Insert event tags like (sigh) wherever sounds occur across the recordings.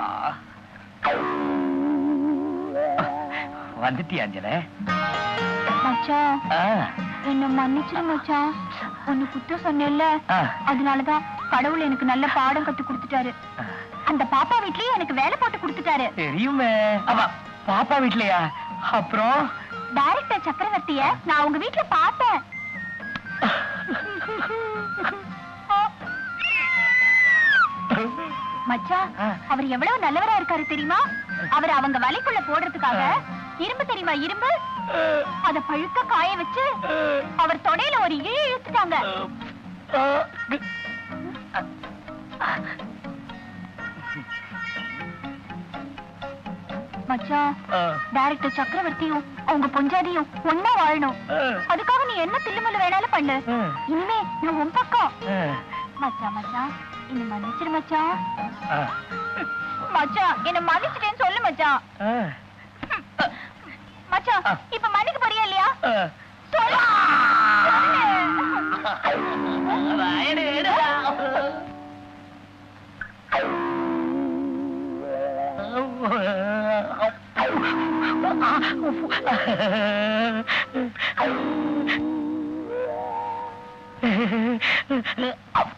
ஆ. வந்துட்டியா அஞ்சல? மச்சான் ஆ, என்ன மன்னிச்சிரு மச்சான் ஒன்னு குத்த சொன்னேல்ல ஆ. அதனாலதான் கடவுள் எனக்கு நல்ல பாடம் கத்து கொடுத்துட்டாரு. அந்த பாப்பா வீட்லயே எனக்கு வேலை போட்டு கொடுத்துட்டாரு. தெரியுமே. பாப்பா வீட்லயா? அப்புறம்? டைரக்டர் சக்கரவர்த்திய நான் உங்க வீட்ல பார்த்தேன். (laughs) மச்சான் ஆ. அவர் எவ்வளவு நல்லவரா இருக்காரு தெரியுமா? அவர் அவங்க வலைக்குள்ள போடுறதுக்காக இரும்பு தெரியுமா இரும்பு? அத பழுக்க காய வச்சு அவர் தொடையில ஒரு இழு இழுத்துட்டாங்க. மச்சான் டைரக்டர் சக்கரவர்த்தியும் அவங்க பொஞ்சாதியும் ஒன்னா வாழணும். அதுக்காக நீ என்ன தில்லுமுள்ளு வேணாலும் பண்ணு. இனிமே நான் உன் பக்கம். மச்சான் மச்சான் என்ன மன்னிச்சிரு மச்சான் மச்சான் என்ன மன்னிச்சிட்டேன்னு சொல்லு மச்சான் மச்சான் இப்ப மன்னிக்க போறியா இல்லையா? சொல்லு. அப்பா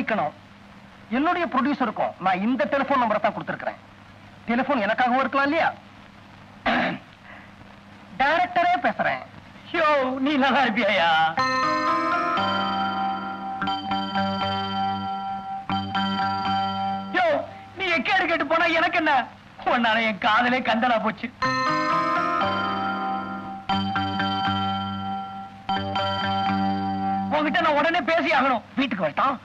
மன்னிக்கணும் என்னுடைய ப்ரொடியூசருக்கும் நான் இந்த டெலிபோன் நம்பரை தான் கொடுத்துருக்கிறேன். டெலிபோன் எனக்காகவும் இருக்கலாம் இல்லையா? டைரக்டரே பேசுறேன். யோ நீ நல்லா இருப்பியா யோ நீ எக்கேடு கேட்டு போனா எனக்கு என்ன? உன்னால என் காதலே கந்தலா போச்சு. உங்ககிட்ட நான் உடனே பேசி ஆகணும். வீட்டுக்கு வரட்டான்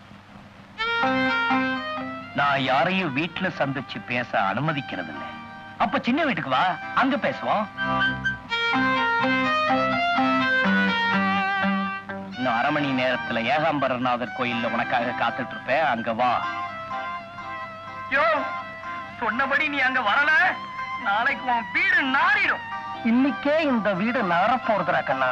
நான் யாரையும் வீட்டுல சந்திச்சு பேச அனுமதிக்கிறது இல்ல அப்ப சின்ன வீட்டுக்கு வா அங்க பேசுவோம். இன்னும் அரை மணி நேரத்துல ஏகாம்பரநாதர் கோயில்ல உனக்காக காத்துட்டு இருப்பேன் அங்க வா. யோ சொன்னபடி நீ அங்க வரல. நாளைக்கு உன் வீடு நாறிடும். இன்னைக்கே இந்த வீடு நார போறதுடா கண்ணா.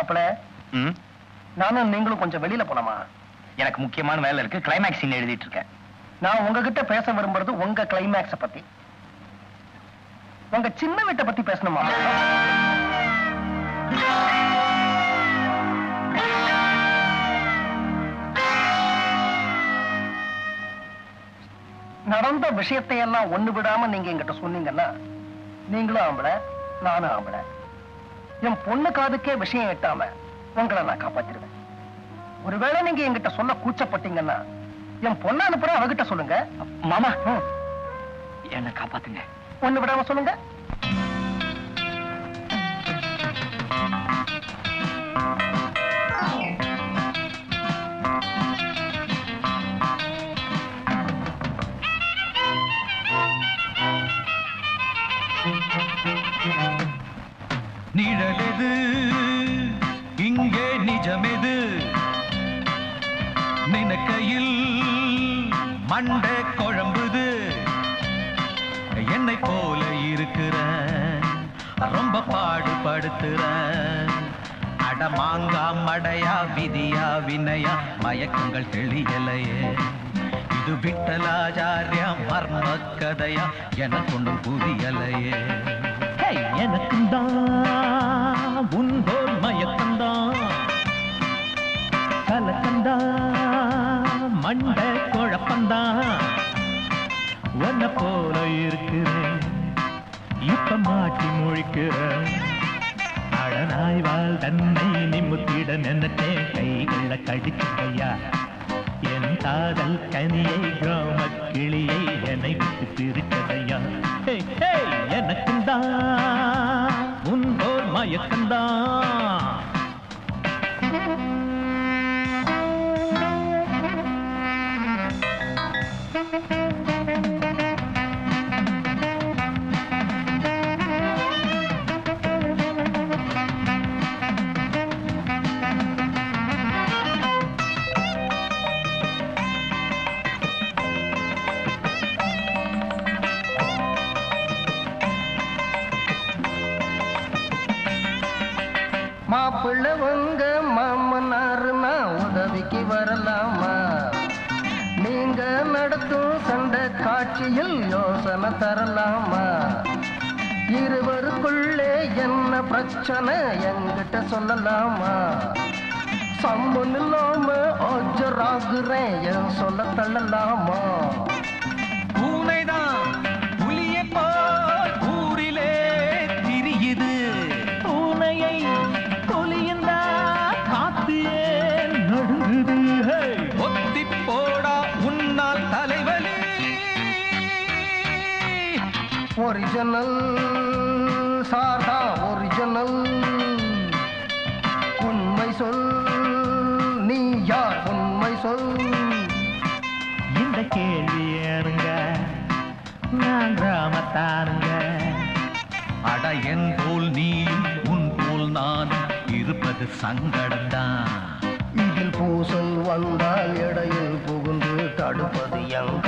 மாப்பிள. நானும் நீங்களும் கொஞ்சம் வெளியில போலாமா? எனக்கு முக்கியமான வேலை இருக்கு. கிளைமேக்ஸ் சீன் எழுதிட்டு இருக்கேன். நான் உங்ககிட்ட பேச விரும்புறது உங்க கிளைமேக்ஸ பத்தி. உங்க சின்ன வீட்டை பத்தி பேசணுமா? நடந்த விஷயத்தை எல்லாம் ஒண்ணு விடாம நீங்க என்கிட்ட சொன்னீங்கன்னா நீங்களும் ஆம்பளை நானும் ஆம்பளை. என் பொண்ணு காதுக்கே விஷயம் எட்டாம உங்களை நான் காப்பாத்திருவேன் ஒருவேளை நீங்க என்கிட்ட சொல்ல கூச்சப்பட்டீங்கன்னா என் பொண்ணை அனுப்புற அவகிட்ட சொல்லுங்க. மாமா என்ன காப்பாத்துங்க. ஒண்ணு விடாம சொல்லுங்க. எது இங்கே நிஜமெது? நினைக்கையில் மண்டை குழம்புது. என்னை போல இருக்கிற ரொம்ப பாடுபடுத்துற. அடமாங்கா மடையா விதியா வினையா மயக்கங்கள் தெளியலையே. இது விட்டலாச்சாரியா மர்ம கதையா எனக்கு ஒன்றும் புரியலையே. எனக்கும் தான் உன் முன்போர் மாப்பிள்ளவங்க மாமனாருனா உதவிக்கு வரலாமா? நீங்க நடத்தும் சண்டை காட்சியில் யோசனை தரலாமா? இருவருக்குள்ளே என்ன பிரச்சனை? என்கிட்ட சொல்லலாமா? சம்மன் இல்லாம ஆஜராகுறேன் என் சொல்ல தள்ளலாமா? ஒரிஜினல் சாரா ஒரிஜினல் உண்மை சொல் நீ யார்? உண்மை சொல். இந்த கேள்வி ஏனுங்க? நான் கிராமத்தானுங்க. அட என் போல் நீயும் உன் போல் நானும் இருப்பது சங்கடம்தான். இதில் பூசல் வந்தால் இடையில் புகுந்து தடுப்பது என்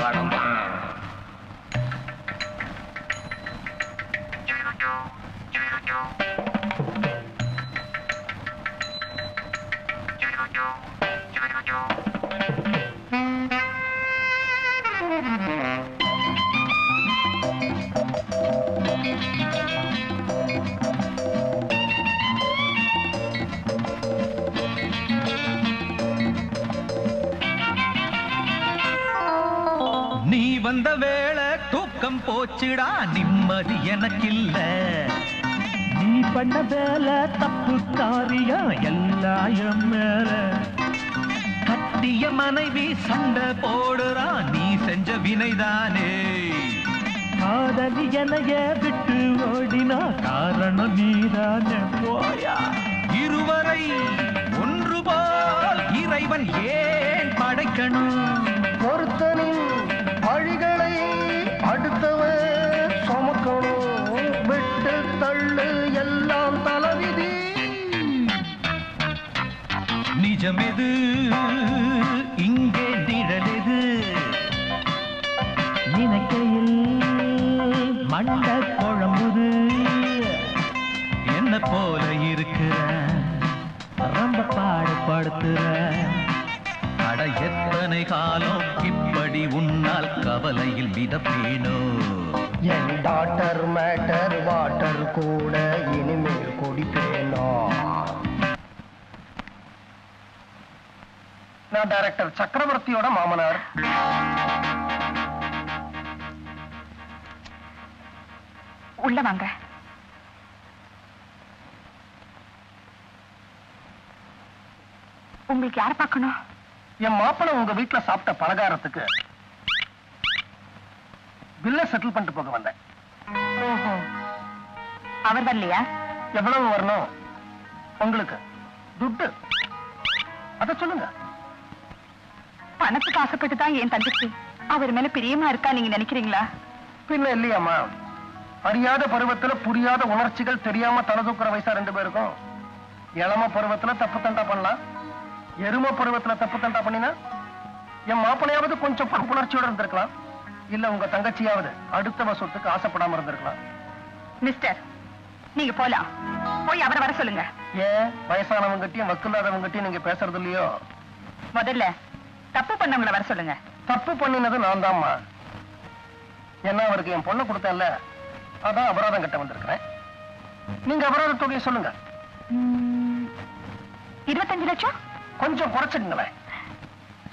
வந்த வேளை தூக்கம் போச்சுடா நிம்மதி எனக்கில்லை. பண்ண வேலை தப்பு தாரியா எல்லாம் மேல கட்டிய மனைவி சண்டை போடுறா நீ செஞ்ச வினைதானே. காதலி எனைய விட்டு ஓடினா காரணம் நீதானே. போயா? இருவரை ஒன்று போல் இறைவன் ஏன் படைக்கணும்? பொருத்தனின் நிஜமெது இங்கே நிழலெது நினைக்கையில் மண்ட குழம்புது. என்ன போல இருக்கிற ரொம்ப பாடுபடுத்துற. அட எத்தனை காலம் இப்படி உன்னால் கவலையில் மிதப்பேனோ? என் டாட்டர் மேட்டர் வாட்டர் கூட. நான் டைரக்டர் சக்கரவர்த்தியோட மாமனார். உள்ள வாங்க. உங்களுக்கு யார பார்க்கணும்? என் மாப்பிள்ளை உங்க வீட்டுல சாப்பிட்ட பலகாரத்துக்கு பில்ல செட்டில் பண்ணிட்டு போக வந்தேன். அவர் வரலையா? எவ்வளவு வரணும்? உங்களுக்கு. துட்டு. அத சொல்லுங்க. பணத்துக்கு ஆசைப்பட்டு தான் என் தங்கச்சி. அவர் மேல பிரியமா இருக்கா நீங்க நினைக்கிறீங்களா? பின்ன இல்லையாம்மா. அறியாத பருவத்துல புரியாத உணர்ச்சிகள் தெரியாம தலை தூக்குற வயசா ரெண்டு பேருக்கும். இளம பருவத்துல தப்பு தண்டா பண்ணலாம். எரும பருவத்துல தப்பு தண்டா பண்ணினா என் மாப்பிளையாவது கொஞ்சம் பொறுப்புணர்ச்சியோட இருந்திருக்கலாம். இல்ல உங்க தங்கச்சியாவது அடுத்தவ சொத்துக்கு ஆசைப்படாம இருந்திருக்கலாம். மிஸ்டர் நீங்க போலாம். போய் அவரை வர சொல்லுங்க. ஏன்? வயசானவங்ககிட்டயும் வக்கில்லாதவங்ககிட்டயும் நீங்க பேசுறது இல்லையோ? முதல்ல தப்பு பண்ணவங்கள வர சொல்லுங்க. தப்பு பண்ணினது நான் தான்மா ஏன்னா அவருக்கு என் பொண்ணை கொடுத்தேன்ல அதான் அபராதம் கட்ட வந்திருக்கிறேன். நீங்க அபராத தொகையை சொல்லுங்க. இருபத்தஞ்சு லட்சம்? கொஞ்சம் குறைச்சுக்குங்களேன்.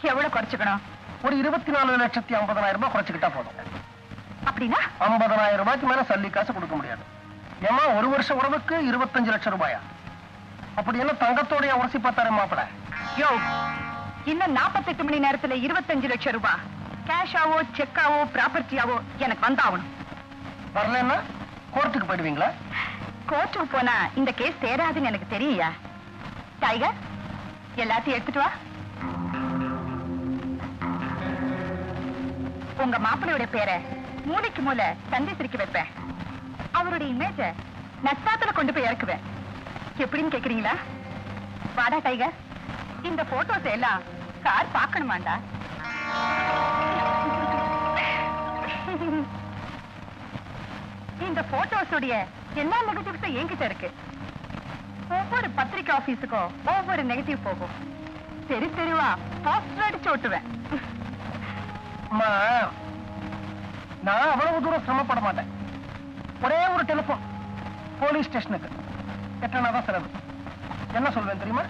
எவ்வளவு குறைச்சுக்கணும்? ஒரு இருபத்தி நாலு லட்சத்தி ஐம்பதனாயிரம் ரூபாய் குறைச்சுக்கிட்டா போதும். அப்படின்னா? ஐம்பதனாயிரம் ரூபாய்க்கு மேல சல்லி காசு கொடுக்க முடியாது. ஏமா ஒரு வருஷ உறவுக்கு இருபத்தஞ்சு லட்சம் ரூபாயா? அப்படி என்ன தங்கத்தோடைய உரசி பார்த்தாரு மாப்பிள? யோ இன்னும் நாற்பத்தெட்டு மணி நேரத்துல இருபத்தஞ்சு லட்சம் ரூபாய் கேஷாவோ செக்காவோ ப்ராப்பர்ட்டியாவோ எனக்கு வந்தாகணும். வரலன்னா கோர்ட்டுக்கு போயிடுவீங்களா? கோர்ட்டுக்கு போனா இந்த கேஸ் தேராதுன்னு எனக்கு தெரியுயா டைகர் எல்லாத்தையும் எடுத்துட்டு வா. உங்க மாப்பிள்ளையோட பேரை மூளைக்கு மூளை சந்தை சிரிக்க வைப்பேன். அவருடைய இமேஜ நட்பாத்துல கொண்டு போய் இறக்குவேன். எப்படின்னு கேக்குறீங்களா? வாடா டைகர் இந்த போட்டோஸ் எல்லாம் கார் பார்க்கணுமாண்டா? இந்த போட்டோஸுடைய எல்லா நெகட்டிவ்ஸும் என்கிட்ட இருக்கு? ஒவ்வொரு பத்திரிக்கை ஆபீஸுக்கும் ஒவ்வொரு நெகட்டிவ் போகும். தெரு தெருவா போஸ்டர் அடிச்சு ஓட்டுவேன் நான் அவ்வளவு தூரம் சிரமப்பட மாட்டேன். ஒரே ஒரு டெலிபோன் போலீஸ் ஸ்டேஷனுக்கு எட்டனா தான் செலவு. என்ன சொல்வேன் தெரியுமா?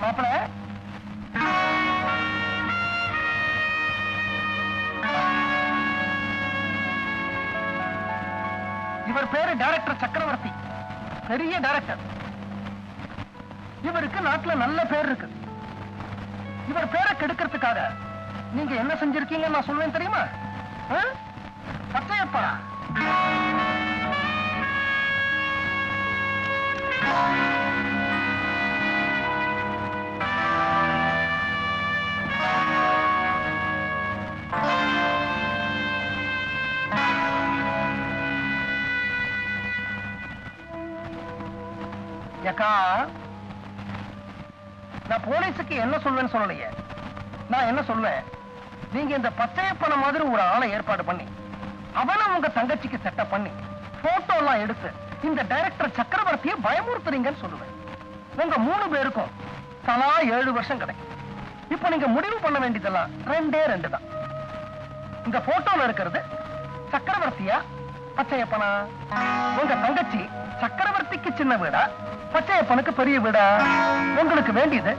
மாப்பிள்ள இவர் பேரு டைரக்டர் சக்கரவர்த்தி. பெரிய டைரக்டர் இவருக்கு நாட்டுல நல்ல பேர் இருக்கு. இவர் பேரை கெடுக்கிறதுக்காக நீங்க என்ன செஞ்சிருக்கீங்கன்னு நான் சொல்லுவேன் தெரியுமா? பச்சையப்பா. ஏக்கா நான் போலீஸுக்கு என்ன சொல்வேன்னு சொல்லலையே. நான் என்ன சொல்வேன்? நீங்க இந்த பச்சையப்பன மாதிரி ஒரு ஆளை ஏற்பாடு பண்ணி அவனை உங்க தங்கச்சிக்கு செட்டப் பண்ணி போட்டோ எல்லாம் எடுத்து இந்த டைரக்டர் சக்கரவர்த்தியை பயமுறுத்துறீங்கன்னு சொல்லுவேன். உங்க மூணு பேருக்கும் தலா ஏழு வருஷம் கிடைக்கும். இப்ப நீங்க முடிவு பண்ண வேண்டியதெல்லாம் ரெண்டே ரெண்டு தான். இந்த போட்டோல இருக்கிறது சக்கரவர்த்தியா பச்சையப்பனா? உங்க தங்கச்சி சக்கரவர்த்திக்கு சின்ன வீடா? பச்சையப்பனுக்கு பெரிய வீடா? உங்களுக்கு வேண்டியது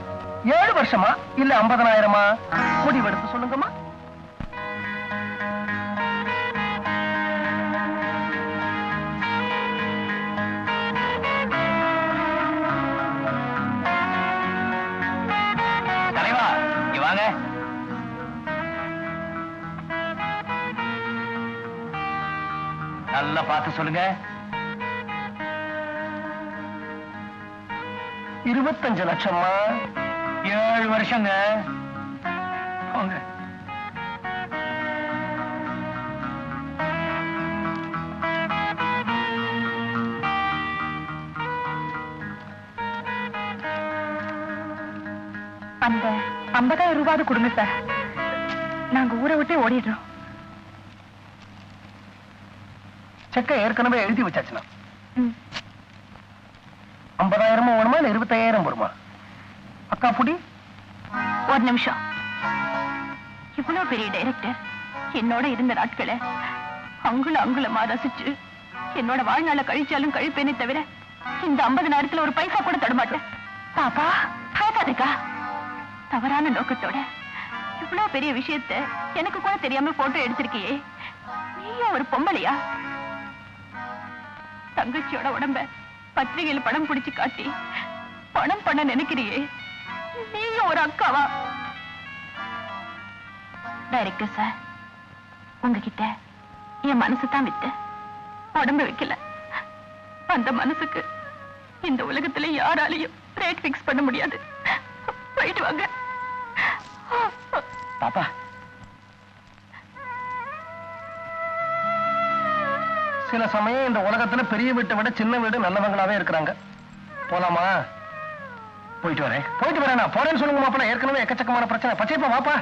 ஏழு வருஷமா இல்ல ஐம்பதனாயிரமா? முடிவெடுத்து சொல்லுங்கம்மா. நல்லா பார்த்து சொல்லுங்க. இருபத்தஞ்சு லட்சமா ஏழு வருஷங்க. போங்க. அந்த ஐம்பதாயிரம் ரூபாய் கொடுங்க சார். நாங்க ஊரை விட்டு ஓடிடுறோம். செக்கை ஏற்கனவே எழுதி வச்சாச்சுனா ம். ஐம்பதாயிரமும் வருமா இல்ல இருபத்தாயிரம் வருமா? அக்கா புடி. ஒரு நிமிஷம். இவ்வளவு பெரிய டைரக்டர் என்னோட இருந்த நாட்களை அங்குல அங்குலமா ரசிச்சு என்னோட வாழ்நாள கழிச்சாலும் கழிப்பேனே தவிர இந்த ஐம்பது நேரத்துல ஒரு பைசா கூட தடமாட்டேன் பாப்பா பாப்பாதுக்கா தவறான நோக்கத்தோட இவ்வளவு பெரிய விஷயத்த எனக்கு கூட தெரியாம போட்டோ எடுத்திருக்கியே. நீயும் ஒரு பொம்பளையா? தங்கச்சியோட உடம்ப பத்திரிகையில படம் பிடிச்சு காட்டி பணம் பண்ண நினைக்கிறியே? நீயும் ஒரு அக்காவா? டைரக்டர் சார் உங்ககிட்ட என் மனசு தான் விட்டு உடம்பு வைக்கல. அந்த மனசுக்கு இந்த உலகத்துல யாராலையும் ரேட் பிக்ஸ் பண்ண முடியாது. போயிட்டு வாங்க. பாப்பா சில சமயம் இந்த உலகத்துல பெரிய வீட்டை விட சின்ன வீடு நல்லவங்களாவே இருக்கிறாங்க. போலாமா? போயிட்டு வரேன். போயிட்டு வரேன்? போறேன்னு சொல்லுங்க மாப்பிள்ள ஏற்கனவே எக்கச்சக்கமான பிரச்சனை. பச்சைப்பா வாப்பா.